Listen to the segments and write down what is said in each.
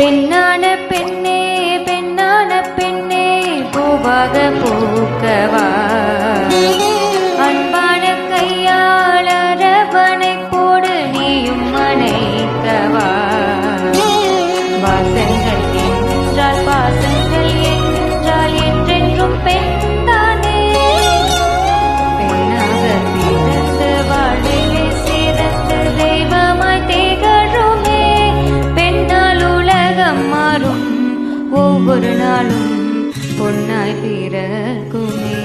பெண்ணான பெண்ணே பெண்ணான பெண்ணே பூவாக பூக்கவா? நாளும் பொன்னாய் பிறக்குமே.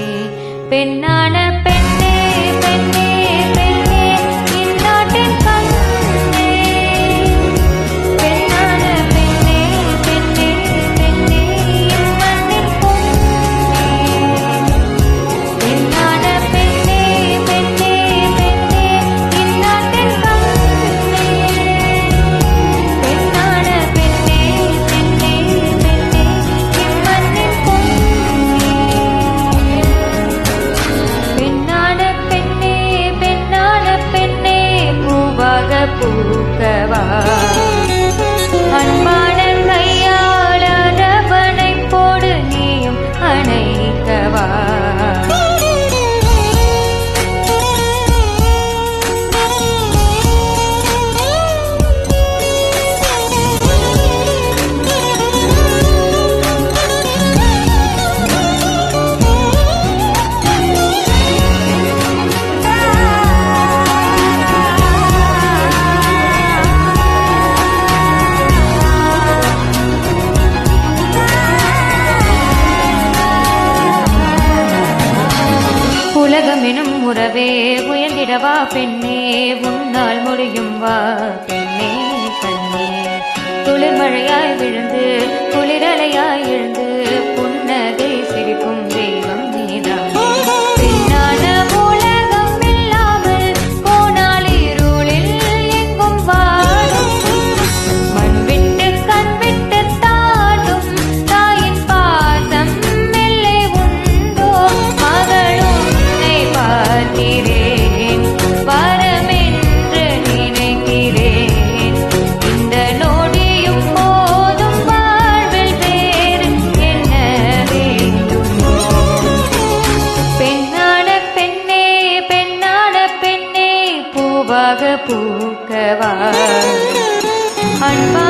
பெண்ணான பெண் உலகமெனும் உறவே உயர்ந்திடவா பெண்ணே உன்னால் முடியும் வா பெண்ணே கண்ணே. துளிர்மழையாய் விழுந்து குளிரலையாய் எழுந்து புன்னகை அன்பா